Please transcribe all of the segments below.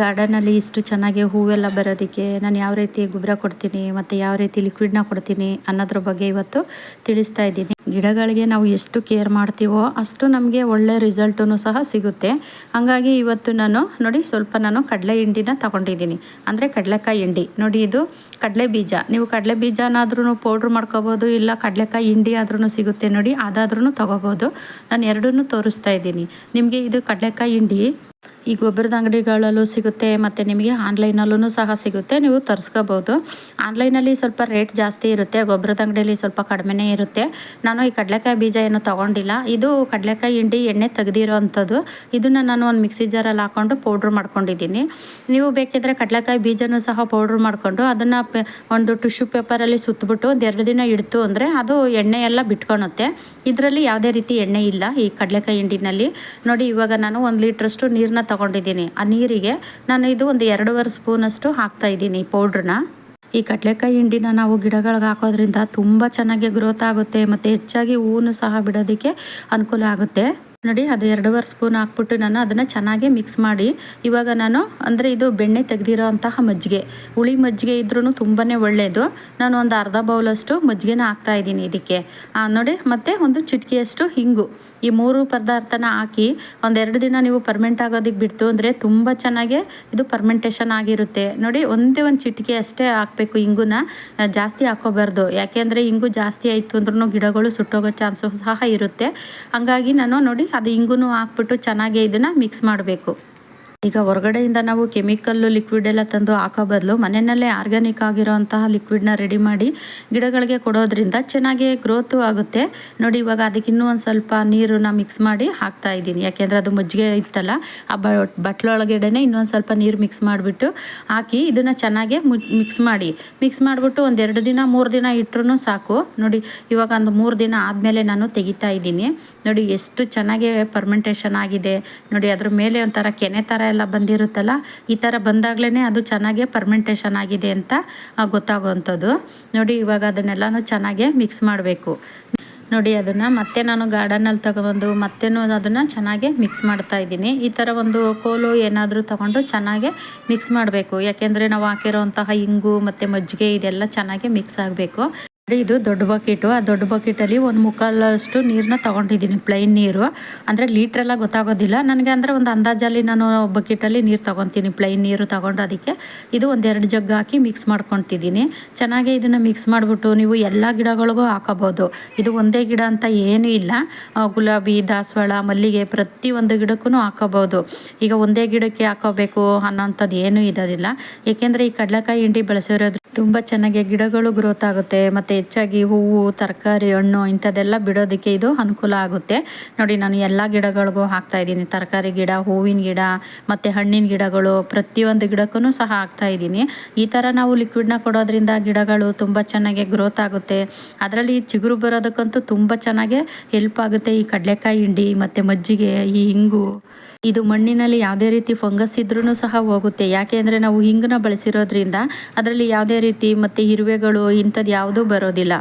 ಗಾರ್ಡನಲ್ಲಿ ಇಷ್ಟು ಚೆನ್ನಾಗಿ ಹೂವೆಲ್ಲ ಬರೋದಕ್ಕೆ ನಾನು ಯಾವ ರೀತಿ ಗೊಬ್ಬರ ಕೊಡ್ತೀನಿ ಮತ್ತು ಯಾವ ರೀತಿ ಲಿಕ್ವಿಡ್ನ ಕೊಡ್ತೀನಿ ಅನ್ನೋದ್ರ ಬಗ್ಗೆ ಇವತ್ತು ತಿಳಿಸ್ತಾ ಇದ್ದೀನಿ. ಗಿಡಗಳಿಗೆ ನಾವು ಎಷ್ಟು ಕೇರ್ ಮಾಡ್ತೀವೋ ಅಷ್ಟು ನಮಗೆ ಒಳ್ಳೆ ರಿಸಲ್ಟೂ ಸಹ ಸಿಗುತ್ತೆ. ಹಾಗಾಗಿ ಇವತ್ತು ನಾನು ನೋಡಿ ಸ್ವಲ್ಪ ನಾನು ಕಡಲೆ ಹಿಂಡಿನ ತಗೊಂಡಿದ್ದೀನಿ. ಅಂದರೆ ಕಡಲೆಕಾಯಿ ಹಿಂಡಿ. ನೋಡಿ ಇದು ಕಡಲೆ ಬೀಜ. ನೀವು ಕಡಲೆ ಬೀಜನಾದ್ರೂ ಪೌಡ್ರ್ ಮಾಡ್ಕೋಬೋದು, ಇಲ್ಲ ಕಡಲೆಕಾಯಿ ಹಿಂಡಿ ಆದ್ರೂ ಸಿಗುತ್ತೆ ನೋಡಿ ಅದಾದ್ರೂ ತೊಗೋಬೋದು. ನಾನು ಎರಡನ್ನೂ ತೋರಿಸ್ತಾ ಇದ್ದೀನಿ. ನಿಮಗೆ ಇದು ಕಡಲೆಕಾಯಿ ಹಿಂಡಿ ಈ ಗೊಬ್ಬರದ ಅಂಗಡಿಗಳಲ್ಲೂ ಸಿಗುತ್ತೆ, ಮತ್ತು ನಿಮಗೆ ಆನ್ಲೈನಲ್ಲೂ ಸಹ ಸಿಗುತ್ತೆ, ನೀವು ತರಿಸ್ಕೋಬೋದು. ಆನ್ಲೈನಲ್ಲಿ ಸ್ವಲ್ಪ ರೇಟ್ ಜಾಸ್ತಿ ಇರುತ್ತೆ, ಗೊಬ್ಬರದ ಅಂಗಡಿಯಲ್ಲಿ ಸ್ವಲ್ಪ ಕಡಿಮೆನೇ ಇರುತ್ತೆ. ನಾನು ಈ ಕಡಲೆಕಾಯಿ ಬೀಜ ಏನು ತೊಗೊಂಡಿಲ್ಲ. ಇದು ಕಡಲೆಕಾಯಿ ಹಿಂಡಿ ಎಣ್ಣೆ ತೆಗೆದಿರೋ ಅಂಥದ್ದು ಇದನ್ನು ನಾನು ಒಂದು ಮಿಕ್ಸಿ ಜಾರಲ್ಲಿ ಹಾಕ್ಕೊಂಡು ಪೌಡ್ರ್ ಮಾಡ್ಕೊಂಡಿದ್ದೀನಿ. ನೀವು ಬೇಕಿದ್ರೆ ಕಡಲೆಕಾಯಿ ಬೀಜನೂ ಸಹ ಪೌಡ್ರ್ ಮಾಡಿಕೊಂಡು ಅದನ್ನು ಒಂದು ಟಿಶ್ಯೂ ಪೇಪರಲ್ಲಿ ಸುತ್ತಬಿಟ್ಟು ಒಂದು ಎರಡು ದಿನ ಇಡ್ತು ಅಂದರೆ ಅದು ಎಣ್ಣೆ ಎಲ್ಲ ಬಿಟ್ಕೊಳುತ್ತೆ ಇದರಲ್ಲಿ ಯಾವುದೇ ರೀತಿ ಎಣ್ಣೆ ಇಲ್ಲ ಈ ಕಡಲೆಕಾಯಿ ಹಿಂಡಿನಲ್ಲಿ. ನೋಡಿ ಇವಾಗ ನಾನು ಒಂದು ಲೀಟ್ರಷ್ಟು ನೀರನ್ನ ತಗೊಂಡಿದ್ದೀನಿ. ಆ ನೀರಿಗೆ ನಾನು ಇದು ಒಂದು ಎರಡೂವರೆ ಸ್ಪೂನಷ್ಟು ಹಾಕ್ತಾ ಇದ್ದೀನಿ ಪೌಡ್ರನ್ನ ಈ ಕಡಲೆಕಾಯಿ ಹಿಂಡಿನ ನಾವು ಗಿಡಗಳಿಗೆ ಹಾಕೋದ್ರಿಂದ ತುಂಬ ಚೆನ್ನಾಗಿ ಗ್ರೋತ್ ಆಗುತ್ತೆ ಮತ್ತು ಹೆಚ್ಚಾಗಿ ಹೂವು ಸಹ ಬಿಡೋದಕ್ಕೆ ಅನುಕೂಲ ಆಗುತ್ತೆ. ನೋಡಿ, ಅದು ಎರಡೂವರೆ ಸ್ಪೂನ್ ಹಾಕ್ಬಿಟ್ಟು ನಾನು ಅದನ್ನು ಚೆನ್ನಾಗಿ ಮಿಕ್ಸ್ ಮಾಡಿ, ಇವಾಗ ನಾನು ಅಂದರೆ ಇದು ಬೆಣ್ಣೆ ತೆಗೆದಿರೋ ಅಂತಹ ಮಜ್ಜಿಗೆ, ಹುಳಿ ಮಜ್ಜಿಗೆ ಇದ್ರೂ ತುಂಬಾ ಒಳ್ಳೆಯದು ನಾನು ಒಂದು ಅರ್ಧ ಬೌಲಷ್ಟು ಮಜ್ಜಿಗೆನ ಹಾಕ್ತಾ ಇದ್ದೀನಿ ಇದಕ್ಕೆ. ನೋಡಿ, ಮತ್ತು ಒಂದು ಚಿಟಿಕೆಯಷ್ಟು ಹಿಂಗು. ಈ ಮೂರು ಪದಾರ್ಥನ ಹಾಕಿ ಒಂದೆರಡು ದಿನ ನೀವು ಪರ್ಮೆಂಟ್ ಆಗೋದಕ್ಕೆ ಬಿಡ್ತು ಅಂದರೆ ತುಂಬ ಚೆನ್ನಾಗೆ ಇದು ಪರ್ಮೆಂಟೇಷನ್ ಆಗಿರುತ್ತೆ. ನೋಡಿ, ಒಂದೇ ಒಂದು ಚಿಟಿಕೆ ಅಷ್ಟೇ ಹಾಕಬೇಕು ಇಂಗುನ. ಜಾಸ್ತಿ ಹಾಕೋಬಾರ್ದು. ಯಾಕೆಂದರೆ ಇಂಗು ಜಾಸ್ತಿ ಆಯಿತು ಅಂದ್ರೂ ಗಿಡಗಳು ಸುಟ್ಟೋಗೋ ಚಾನ್ಸು ಸಹ ಇರುತ್ತೆ. ಹಾಗಾಗಿ ನಾನು ನೋಡಿ, ಅದು ಇಂಗುನೂ ಹಾಕ್ಬಿಟ್ಟು ಚೆನ್ನಾಗೆ ಇದನ್ನು ಮಿಕ್ಸ್ ಮಾಡಬೇಕು. ಈಗ ಹೊರಗಡೆಯಿಂದ ನಾವು ಕೆಮಿಕಲ್ಲು ಲಿಕ್ವಿಡ್ ಎಲ್ಲ ತಂದು ಹಾಕೋ ಬದಲು ಮನೆಯಲ್ಲೇ ಆರ್ಗ್ಯಾನಿಕ್ ಆಗಿರೋಂತಹ ಲಿಕ್ವಿಡ್ನ ರೆಡಿ ಮಾಡಿ ಗಿಡಗಳಿಗೆ ಕೊಡೋದ್ರಿಂದ ಚೆನ್ನಾಗಿ ಗ್ರೋತು ಆಗುತ್ತೆ. ನೋಡಿ ಇವಾಗ ಅದಕ್ಕೆ ಇನ್ನೂ ಒಂದು ಸ್ವಲ್ಪ ನೀರನ್ನ ಮಿಕ್ಸ್ ಮಾಡಿ ಹಾಕ್ತಾ ಇದ್ದೀನಿ. ಯಾಕೆಂದರೆ ಅದು ಮಜ್ಜಿಗೆ ಇತ್ತಲ್ಲ, ಆ ಬಟ್ಲೊಳಗಡೆನೆ ಇನ್ನೊಂದು ಸ್ವಲ್ಪ ನೀರು ಮಿಕ್ಸ್ ಮಾಡಿಬಿಟ್ಟು ಹಾಕಿ ಇದನ್ನು ಚೆನ್ನಾಗಿ ಮಿಕ್ಸ್ ಮಾಡಿ. ಮಿಕ್ಸ್ ಮಾಡಿಬಿಟ್ಟು ಒಂದೆರಡು ದಿನ, ಮೂರು ದಿನ ಇಟ್ಟರು ಸಾಕು. ನೋಡಿ ಇವಾಗ ಒಂದು ಮೂರು ದಿನ ಆದಮೇಲೆ ನಾನು ತೆಗಿತಾ ಇದ್ದೀನಿ. ನೋಡಿ ಎಷ್ಟು ಚೆನ್ನಾಗಿ ಪರ್ಮೆಂಟೇಷನ್ ಆಗಿದೆ. ನೋಡಿ ಅದ್ರ ಮೇಲೆ ಒಂಥರ ಕೆನೆ ಥರ ಎಲ್ಲ ಬಂದಿರುತ್ತಲ್ಲ, ಈ ಥರ ಬಂದಾಗಲೇ ಅದು ಚೆನ್ನಾಗಿ ಪರ್ಮೆಂಟೇಷನ್ ಆಗಿದೆ ಅಂತ ಗೊತ್ತಾಗುವಂಥದ್ದು ನೋಡಿ, ಇವಾಗ ಅದನ್ನೆಲ್ಲನೂ ಚೆನ್ನಾಗಿ ಮಿಕ್ಸ್ ಮಾಡಬೇಕು. ನೋಡಿ, ಅದನ್ನು ಮತ್ತೆ ನಾನು ಗಾರ್ಡನಲ್ಲಿ ತಗೊಬಂದು ಮತ್ತೇನು ಅದನ್ನು ಚೆನ್ನಾಗಿ ಮಿಕ್ಸ್ ಮಾಡ್ತಾ ಇದ್ದೀನಿ. ಈ ಥರ ಒಂದು ಕೋಲು ಏನಾದರೂ ತೊಗೊಂಡು ಚೆನ್ನಾಗಿ ಮಿಕ್ಸ್ ಮಾಡಬೇಕು. ಯಾಕೆಂದರೆ ನಾವು ಹಾಕಿರೋಂತಹ ಇಂಗು ಮತ್ತು ಮಜ್ಜಿಗೆ ಇದೆಲ್ಲ ಚೆನ್ನಾಗಿ ಮಿಕ್ಸ್ ಆಗಬೇಕು. ಇದು ದೊಡ್ಡ ಬಕೆಟು. ಆ ದೊಡ್ಡ ಬಕೆಟಲ್ಲಿ ಒಂದು ಮುಕ್ಕಾಲಷ್ಟು ನೀರನ್ನ ತೊಗೊಂಡಿದ್ದೀನಿ ಪ್ಲೈನ್ ನೀರು. ಅಂದರೆ ಲೀಟ್ರೆಲ್ಲ ಗೊತ್ತಾಗೋದಿಲ್ಲ. ನನಗೆ ಅಂದರೆ ಒಂದು ಅಂದಾಜಲ್ಲಿ ನಾನು ಬಕೆಟಲ್ಲಿ ನೀರು ತೊಗೊತೀನಿ ಪ್ಲೈನ್ ನೀರು ತೊಗೊಂಡು ಅದಕ್ಕೆ. ಇದು ಒಂದೆರಡು ಜಗ್ ಹಾಕಿ ಮಿಕ್ಸ್ ಮಾಡ್ಕೊತಿದ್ದೀನಿ. ಚೆನ್ನಾಗಿ ಇದನ್ನು ಮಿಕ್ಸ್ ಮಾಡಿಬಿಟ್ಟು ನೀವು ಎಲ್ಲ ಗಿಡಗಳಿಗೂ ಹಾಕೋಬೋದು. ಇದು ಒಂದೇ ಗಿಡ ಅಂತ ಏನೂ ಇಲ್ಲ. ಗುಲಾಬಿ, ದಾಸವಾಳ, ಮಲ್ಲಿಗೆ ಪ್ರತಿ ಒಂದು ಗಿಡಕ್ಕೂ ಹಾಕೋಬೋದು. ಈಗ ಒಂದೇ ಗಿಡಕ್ಕೆ ಹಾಕೋಬೇಕು ಅನ್ನೋಂಥದ್ದು ಏನೂ ಇರೋದಿಲ್ಲ. ಏಕೆಂದರೆ ಈ ಕಡಲೆಕಾಯಿ ಹಿಂಡಿ ಬೆಳೆಸಿರೋದು ತುಂಬ ಚೆನ್ನಾಗಿ ಗಿಡಗಳು ಗ್ರೋತ್ ಆಗುತ್ತೆ. ಮತ್ತು ಹೆಚ್ಚಾಗಿ ಹೂವು, ತರಕಾರಿ, ಹಣ್ಣು ಇಂಥದ್ದೆಲ್ಲ ಬಿಡೋದಕ್ಕೆ ಇದು ಅನುಕೂಲ ಆಗುತ್ತೆ. ನೋಡಿ, ನಾನು ಎಲ್ಲ ಗಿಡಗಳಿಗೂ ಹಾಕ್ತಾ ಇದ್ದೀನಿ. ತರಕಾರಿ ಗಿಡ, ಹೂವಿನ ಗಿಡ, ಮತ್ತು ಹಣ್ಣಿನ ಗಿಡಗಳು ಪ್ರತಿಯೊಂದು ಗಿಡಕ್ಕೂ ಸಹ ಹಾಕ್ತಾ ಇದ್ದೀನಿ. ಈ ಥರ ನಾವು ಲಿಕ್ವಿಡ್ನ ಕೊಡೋದ್ರಿಂದ ಗಿಡಗಳು ತುಂಬ ಚೆನ್ನಾಗಿ ಗ್ರೋತ್ ಆಗುತ್ತೆ. ಅದರಲ್ಲಿ ಚಿಗುರು ಬರೋದಕ್ಕಂತೂ ತುಂಬ ಚೆನ್ನಾಗೆ ಹೆಲ್ಪ್ ಆಗುತ್ತೆ. ಈ ಕಡಲೆಕಾಯಿ ಹಿಂಡಿ, ಮತ್ತು ಮಜ್ಜಿಗೆ, ಈ ಹಿಂಗು ಇದು ಮಣ್ಣಿನಲ್ಲಿ ಯಾವುದೇ ರೀತಿ ಫಂಗಸ್ ಇದ್ರೂ ಸಹ ಹೋಗುತ್ತೆ. ಯಾಕೆ ಅಂದರೆ ನಾವು ಹಿಂಗನ್ನ ಬಳಸಿರೋದ್ರಿಂದ ಅದರಲ್ಲಿ ಯಾವುದೇ ರೀತಿ ಮತ್ತು ಇರುವೆಗಳು ಇಂಥದ್ದು ಯಾವುದೂ ಬರೋದಿಲ್ಲ.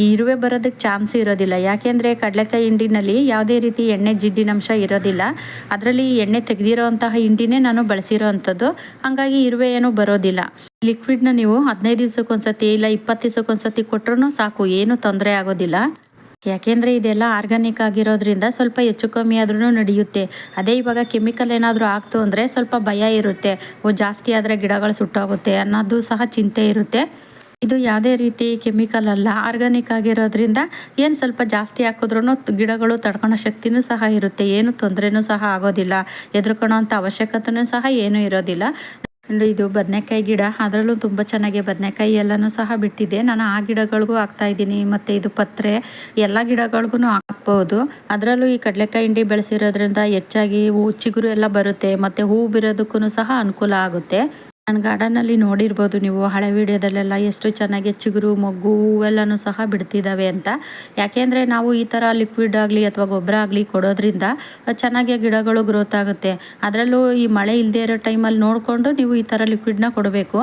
ಈ ಇರುವೆ ಬರೋದಕ್ಕೆ ಚಾನ್ಸ್ ಇರೋದಿಲ್ಲ. ಯಾಕೆಂದರೆ ಕಡಲೆಕಾಯಿ ಹಿಂಡಿನಲ್ಲಿ ಯಾವುದೇ ರೀತಿ ಎಣ್ಣೆ ಜಿಡ್ಡಿನಂಶ ಇರೋದಿಲ್ಲ. ಅದರಲ್ಲಿ ಎಣ್ಣೆ ತೆಗೆದಿರೋ ಅಂತಹ ಹಿಂಡಿನೇ ನಾನು ಬಳಸಿರೋ ಅಂಥದ್ದು ಹಾಗಾಗಿ ಇರುವೆ ಏನೂ ಬರೋದಿಲ್ಲ. ಲಿಕ್ವಿಡ್ನ ನೀವು ಹದಿನೈದು ದಿವ್ಸಕ್ಕೊಂದ್ಸತಿ ಇಲ್ಲ ಇಪ್ಪತ್ತು ದಿವ್ಸಕ್ಕೊಂದ್ಸತಿ ಕೊಟ್ಟರು ಸಾಕು. ಏನು ತೊಂದರೆ ಆಗೋದಿಲ್ಲ. ಯಾಕೆಂದರೆ ಇದೆಲ್ಲ ಆರ್ಗಾನಿಕ್ ಆಗಿರೋದ್ರಿಂದ ಸ್ವಲ್ಪ ಹೆಚ್ಚು ಕಮ್ಮಿ ಆದ್ರೂ ನಡೆಯುತ್ತೆ. ಅದೇ ಇವಾಗ ಕೆಮಿಕಲ್ ಏನಾದರೂ ಆಗ್ತು ಅಂದರೆ ಸ್ವಲ್ಪ ಭಯ ಇರುತ್ತೆ. ಓ, ಜಾಸ್ತಿ ಆದರೆ ಗಿಡಗಳು ಸುಟ್ಟೋಗುತ್ತೆ ಅನ್ನೋದು ಸಹ ಚಿಂತೆ ಇರುತ್ತೆ. ಇದು ಯಾವುದೇ ರೀತಿ ಕೆಮಿಕಲ್ ಅಲ್ಲ, ಆರ್ಗಾನಿಕ್ ಆಗಿರೋದ್ರಿಂದ ಏನು ಸ್ವಲ್ಪ ಜಾಸ್ತಿ ಹಾಕಿದ್ರೂ ಗಿಡಗಳು ತಡ್ಕೊಳೋ ಶಕ್ತಿನೂ ಸಹ ಇರುತ್ತೆ. ಏನು ತೊಂದರೆನೂ ಸಹ ಆಗೋದಿಲ್ಲ. ಹೆದರ್ಕೊಳೋ ಅಂಥ ಅವಶ್ಯಕತೆಯೂ ಸಹ ಏನೂ ಇರೋದಿಲ್ಲ. ಇದು ಬದನೆಕಾಯಿ ಗಿಡ. ಅದರಲ್ಲೂ ತುಂಬ ಚೆನ್ನಾಗಿ ಬದನೆಕಾಯಿ ಎಲ್ಲನೂ ಸಹ ಬಿಟ್ಟಿದೆ. ನಾನು ಆ ಗಿಡಗಳಿಗೂ ಹಾಕ್ತಾ ಇದ್ದೀನಿ. ಮತ್ತು ಇದು ಪತ್ರೆ, ಎಲ್ಲ ಗಿಡಗಳಿಗೂ ಹಾಕ್ಬೋದು. ಅದರಲ್ಲೂ ಈ ಕಡಲೆಕಾಯಿ ಹಿಂಡಿ ಬೆಳೆಸಿರೋದ್ರಿಂದ ಹೆಚ್ಚಾಗಿ ಹೂ ಚಿಗುರು ಎಲ್ಲ ಬರುತ್ತೆ. ಮತ್ತು ಹೂ ಬಿರೋದಕ್ಕೂ ಸಹ ಅನುಕೂಲ ಆಗುತ್ತೆ. ನನ್ನ ಗಾರ್ಡನಲ್ಲಿ ನೋಡಿರ್ಬೋದು ನೀವು ಹಳೆ ವಿಡಿಯೋದಲ್ಲೆಲ್ಲ ಎಷ್ಟು ಚೆನ್ನಾಗಿ ಚಿಗುರು, ಮೊಗ್ಗು ಹೂವೆಲ್ಲನೂ ಸಹ ಬಿಡ್ತಿದ್ದಾವೆ ಅಂತ. ಯಾಕೆಂದರೆ ನಾವು ಈ ಥರ ಲಿಕ್ವಿಡ್ ಆಗಲಿ ಅಥವಾ ಗೊಬ್ಬರ ಆಗಲಿ ಕೊಡೋದ್ರಿಂದ ಚೆನ್ನಾಗಿ ಗಿಡಗಳು ಗ್ರೋತ್ ಆಗುತ್ತೆ. ಅದರಲ್ಲೂ ಈ ಮಳೆ ಇಲ್ಲದೆ ಇರೋ ಟೈಮಲ್ಲಿ ನೋಡಿಕೊಂಡು ನೀವು ಈ ಥರ ಲಿಕ್ವಿಡ್ನ ಕೊಡಬೇಕು.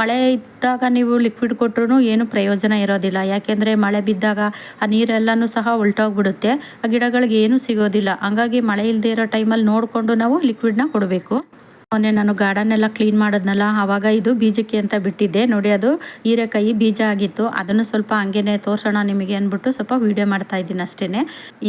ಮಳೆ ಇದ್ದಾಗ ನೀವು ಲಿಕ್ವಿಡ್ ಕೊಟ್ಟರು ಏನು ಪ್ರಯೋಜನ ಇರೋದಿಲ್ಲ. ಯಾಕೆಂದರೆ ಮಳೆ ಬಿದ್ದಾಗ ಆ ನೀರೆಲ್ಲನೂ ಸಹ ಉಲ್ಟೋಗ್ಬಿಡುತ್ತೆ. ಆ ಗಿಡಗಳಿಗೆ ಏನೂ ಸಿಗೋದಿಲ್ಲ. ಹಂಗಾಗಿ ಮಳೆ ಇಲ್ಲದೆ ಇರೋ ಟೈಮಲ್ಲಿ ನೋಡಿಕೊಂಡು ನಾವು ಲಿಕ್ವಿಡ್ನ ಕೊಡಬೇಕು. ಮೊನ್ನೆ ನಾನು ಗಾರ್ಡನ್ ಎಲ್ಲ ಕ್ಲೀನ್ ಮಾಡಿದ್ನಲ್ಲ ಆವಾಗ ಇದು ಬೀಜಕ್ಕೆ ಅಂತ ಬಿಟ್ಟಿದ್ದೆ. ನೋಡಿ ಅದು ಹೀರೆಕಾಯಿ ಬೀಜ ಆಗಿತ್ತು. ಅದನ್ನು ಸ್ವಲ್ಪ ಹಂಗೇನೆ ತೋರ್ಸೋಣ ನಿಮಗೆ ಅಂದ್ಬಿಟ್ಟು ಸ್ವಲ್ಪ ವೀಡಿಯೋ ಮಾಡ್ತಾ ಇದ್ದೀನಿ ಅಷ್ಟೇ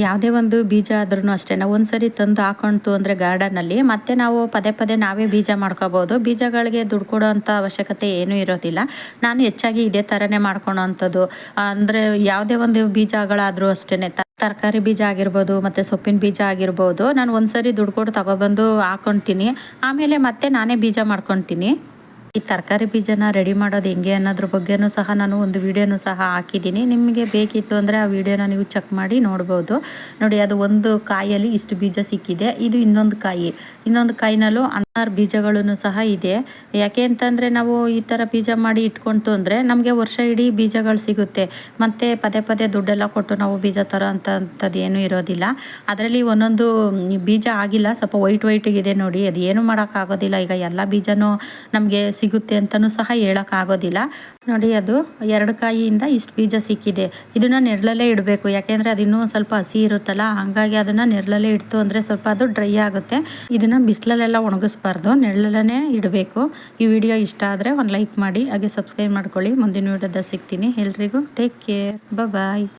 ಯಾವುದೇ ಒಂದು ಬೀಜ ಆದ್ರೂ ಅಷ್ಟೇ ನಾವು ಒಂದ್ಸರಿ ತಂದು ಹಾಕೊಂತು ಅಂದರೆ ಗಾರ್ಡನಲ್ಲಿ ಮತ್ತೆ ನಾವು ಪದೇ ಪದೇ ನಾವೇ ಬೀಜ ಮಾಡ್ಕೋಬೋದು. ಬೀಜಗಳಿಗೆ ದುಡ್ಡು ಕೊಡೋ ಅವಶ್ಯಕತೆ ಏನೂ ಇರೋದಿಲ್ಲ. ನಾನು ಹೆಚ್ಚಾಗಿ ಇದೇ ಥರನೇ ಮಾಡ್ಕೊಳೋ ಅಂಥದ್ದು ಅಂದರೆ ಯಾವುದೇ ಒಂದು ಬೀಜಗಳಾದರೂ ಅಷ್ಟೇ ತರಕಾರಿ ಬೀಜ ಆಗಿರ್ಬೋದು, ಮತ್ತು ಸೊಪ್ಪಿನ ಬೀಜ ಆಗಿರ್ಬೋದು, ನಾನು ಒಂದು ಸರಿ ದುಡ್ಡು ಕೊಟ್ಟು ತಗೊಬಂದು ಹಾಕೊಳ್ತೀನಿ ಆಮೇಲೆ ಮತ್ತೆ ನಾನೇ ಬೀಜ ಮಾಡ್ಕೊಳ್ತೀನಿ ಈ ತರಕಾರಿ ಬೀಜನ ರೆಡಿ ಮಾಡೋದು ಹೆಂಗೆ ಅನ್ನೋದ್ರ ಬಗ್ಗೆನೂ ಸಹ ನಾನು ಒಂದು ವಿಡಿಯೋನು ಸಹ ಹಾಕಿದ್ದೀನಿ. ನಿಮಗೆ ಬೇಕಿತ್ತು ಅಂದರೆ ಆ ವಿಡಿಯೋನ ನೀವು ಚೆಕ್ ಮಾಡಿ ನೋಡ್ಬೋದು. ನೋಡಿ, ಅದು ಒಂದು ಕಾಯಲ್ಲಿ ಇಷ್ಟು ಬೀಜ ಸಿಕ್ಕಿದೆ. ಇದು ಇನ್ನೊಂದು ಕಾಯಿ. ಇನ್ನೊಂದು ಕಾಯಿನಲ್ಲೂ ಅನ್ನಾರು ಬೀಜಗಳೂ ಸಹ ಇದೆ. ಯಾಕೆ ಅಂತಂದರೆ ನಾವು ಈ ಥರ ಬೀಜ ಮಾಡಿ ಇಟ್ಕೊಂತು ಅಂದರೆ ನಮಗೆ ವರ್ಷ ಇಡೀ ಬೀಜಗಳು ಸಿಗುತ್ತೆ. ಮತ್ತು ಪದೇ ಪದೇ ದುಡ್ಡೆಲ್ಲ ಕೊಟ್ಟು ನಾವು ಬೀಜ ತರೋ ಅಂಥದ್ದು ಏನೂ ಇರೋದಿಲ್ಲ. ಅದರಲ್ಲಿ ಒಂದೊಂದು ಬೀಜ ಆಗಿಲ್ಲ. ಸ್ವಲ್ಪ ವೈಟ್ ವೈಟಿಗಿದೆ ನೋಡಿ. ಅದು ಏನು ಮಾಡೋಕ್ಕಾಗೋದಿಲ್ಲ. ಈಗ ಎಲ್ಲ ಬೀಜನೂ ನಮಗೆ ಸಿಗುತ್ತೆ ಅಂತಲೂ ಸಹ ಹೇಳೋಕ್ಕಾಗೋದಿಲ್ಲ. ನೋಡಿ ಅದು ಎರಡು ಕಾಯಿಯಿಂದ ಇಷ್ಟು ಬೀಜ ಸಿಕ್ಕಿದೆ. ಇದನ್ನು ನೆರಳಲ್ಲೇ ಇಡಬೇಕು. ಯಾಕೆಂದರೆ ಅದು ಇನ್ನೂ ಸ್ವಲ್ಪ ಹಸಿ ಇರುತ್ತಲ್ಲ, ಹಾಗಾಗಿ ಅದನ್ನು ನೆರಳಲ್ಲೇ ಇಡ್ತು ಅಂದರೆ ಸ್ವಲ್ಪ ಅದು ಡ್ರೈ ಆಗುತ್ತೆ. ಇದನ್ನು ಬಿಸಿಲಲ್ಲೆಲ್ಲ ಒಣಗಿಸ್ಬಾರ್ದು. ನೆರಳಲ್ಲೇ ಇಡಬೇಕು. ಈ ವಿಡಿಯೋ ಇಷ್ಟ ಆದರೆ ಒಂದು ಲೈಕ್ ಮಾಡಿ, ಹಾಗೆ ಸಬ್ಸ್ಕ್ರೈಬ್ ಮಾಡ್ಕೊಳ್ಳಿ. ಮುಂದಿನ ವಿಡಿಯೋದ ಸಿಗ್ತೀನಿ. ಎಲ್ರಿಗೂ ಟೇಕ್ ಕೇರ್. ಬಾಯ್